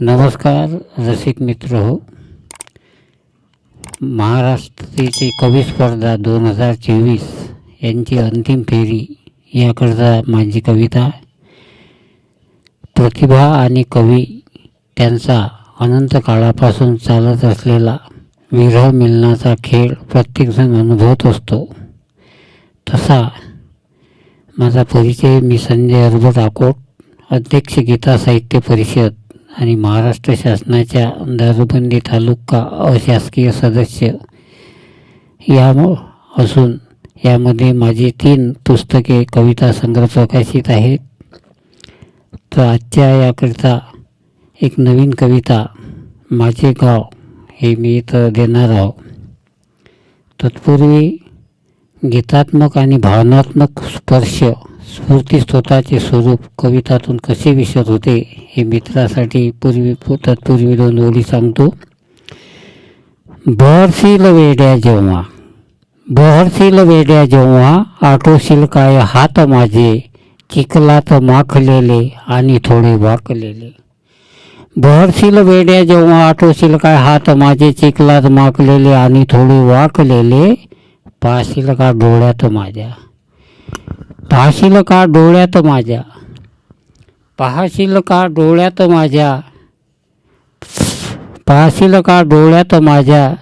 नमस्कार रसिक मित्र हो महाराष्ट्राची कवी स्पर्धा दोन हजार चोवीस यांची अंतिम फेरी याकरता माझी कविता प्रतिभा आणि कवी त्यांचा अनंत काळापासून चालत असलेला विरह मिलनाचा खेळ प्रत्येकजण अनुभवत असतो. तसा माझा परिचय मी संजय अरबट अकोट अध्यक्ष गीता साहित्य परिषद. आणि महाराष्ट्र शासनाच्या दारूबंदी तालुका अशासकीय सदस्य या असून यामध्ये माझी तीन पुस्तके कविता संग्रह प्रकाशित आहेत. तर आजच्या याकरिता एक नवीन कविता माझे गाव हे मी इथं देणार आहो. तत्पूर्वी गीतात्मक आणि भावनात्मक स्पर्श स्फूर्ती स्तोताचे स्वरूप कवितातून कसे विसरत होते हे मित्रासाठी पूर्वी तत्पूर्वी दोन ओळी सांगतो. बहरशील वेड्या जेव्हा बहरशील वेड्या जेव्हा आटोशील काय हात माझे चिखलात माखलेले आणि थोडे वाकलेले. बहरशील वेड्या जेव्हा आटोशील काय हात माझे चिखलात माखलेले आणि थोडे वाकलेले पाशील का डोळ्यात माझ्या? पाहशील का डोळ्यात माझ्या. पाहशील का डोळ्यात माझ्या. पाहशील का डोळ्यात माझ्या.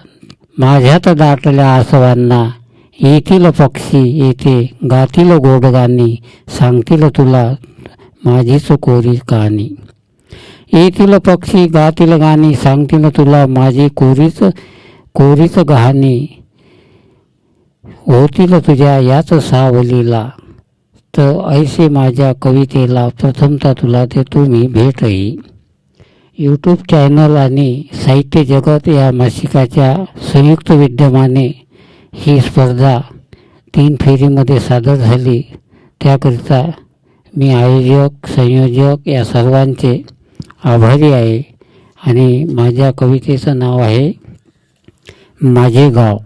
माझ्यात दाटल्या आसवांना. येथील पक्षी येथे गातील गोडगाणी सांगतील तुला माझीच कोरी कहाणी. येथील पक्षी गातील गाणी सांगतील तुला माझी कोरीच कोरीच गहाणी होतील तुझ्या याच सावलीला. तर ऐसे माझ्या कवितेला प्रथमतः तुला देतो मी भेटही. यूट्यूब चॅनल आणि साहित्य जगत या मासिकाच्या संयुक्त विद्यमाने ही स्पर्धा तीन फेरीमध्ये सादर झाली. त्याकरिता मी आयोजक संयोजक या सर्वांचे आभारी आहे आणि माझ्या कवितेचं नाव आहे माझे गाव.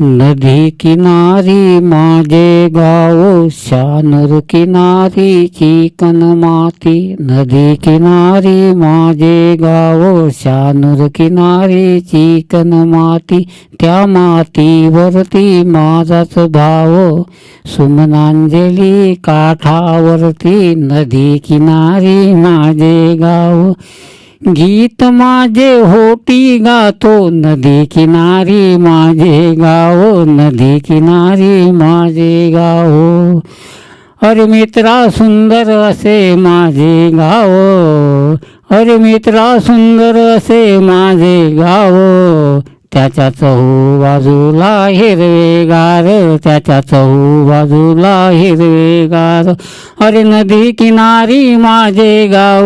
नदी किनारी माझे गाव शानूर किनारी चिकन माती. नदी किनारी माझे गाव शानूर किनारी चिकन माती. त्या मातीवरती माझाच भाव. सुमनांजली काठावरती नदी किनारी माझे गाव. गीत माझे होती गातो नदी किनारी माझे गाव नदी किनारी माझे गाव. अरे मित्रा सुंदर असे माझे गाव अरे मित्रा सुंदर असे माझे गाव. त्याच्या चहू बाजूला हिरवेगार त्याच्या चहू बाजूला हिरवेगार. अरे नदी किनारी माझे गाव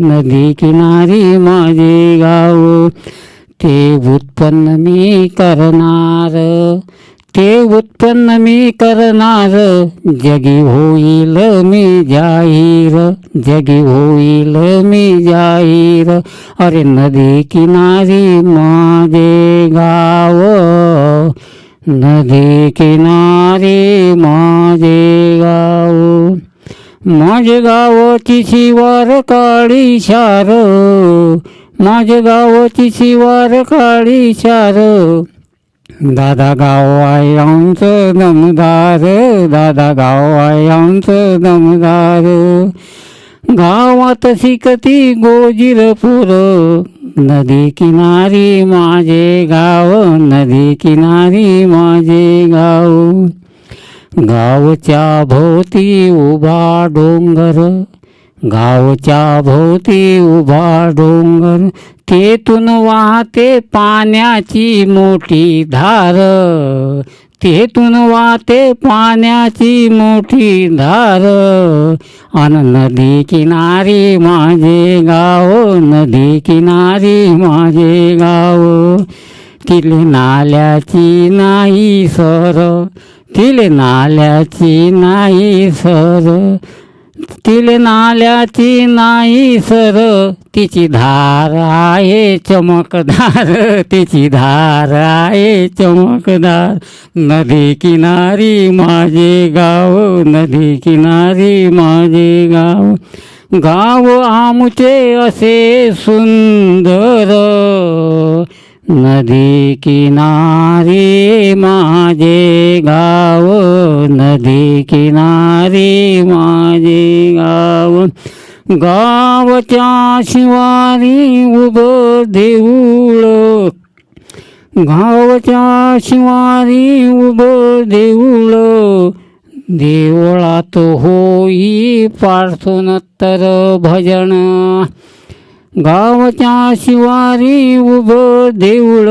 नदी किनारी माझे गाव. ते उत्पन्न मी करणार. ते उत्पन्न मी करणार. जगी होईल मी जाहीर जगी होईल मी जाहीर. अरे नदी किनारी माझे गाव नदी किनारी माझे गाव. माझे गावाची शिवार काळी शार माझे गावाची शिवार काळी शार दादा गाव आहे आमचं दमदार दादा गाव आहे आमचं दमदार. गावात शिकती गोजिरपूर नदी किनारी माझे गाव नदी किनारी माझे गाव. गावच्या भोवती उभा डोंगर गावच्या भोवती उभा डोंगर तेथून वाहते पाण्याची मोठी धार. तेथून वाहते पाण्याची मोठी धार. अन नदी किनारी माझे गाव नदी किनारी माझे गाव. तिले नाल्याची नाही सर तिले नाल्याची नाही सर. तिले नाल्याची नाही सर तिची धार आहे चमकदार. तिची धार आहे चमकदार. नदी किनारी माझे गाव नदी किनारी माझे गाव. गाव आमचे असे सुंदर. नदी किनारी माझे गाव नदी किनारी माझे गाव. गावच्या शिवारी उभं देऊळ. गावच्या शिवारी उभं देऊळ. देवळात होई प्रार्थना भजन. गावच्या शिवारी उभं देऊळ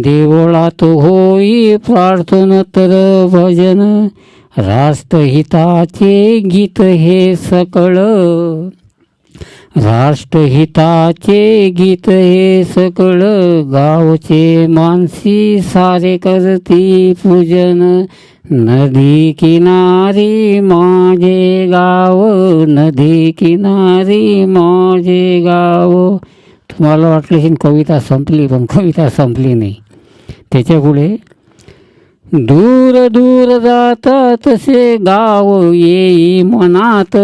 देवळात होई प्रार्थना तर भजन. राष्ट्रहिताचे गीत हे सकळ. राष्ट्रहिताचे गीत हे सकळ गावचे मानसी सारे करती पूजन. नदी किनारी माझे गाव नदी किनारी माझे गाव. तुम्हाला वाटलं की कविता संपली पण कविता संपली नाही. त्याच्यापुढे दूर दूर जातात तसे गाव येई मनात.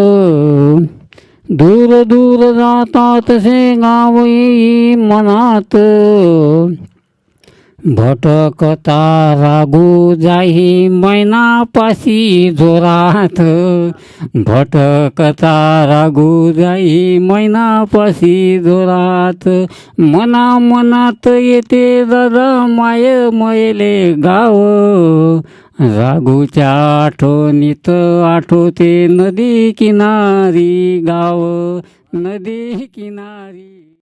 दूर दूर जाता तसे गाव येई मनात. भटकता रागू जाई मैनापाशी जोरात. भटकता रागू जाई मैनापाशी जोरात. मना मनात येते दादा माय मयले गाव. रागूच्या आठवणीत आठवते नदी किनारी गाव. नदी किनारी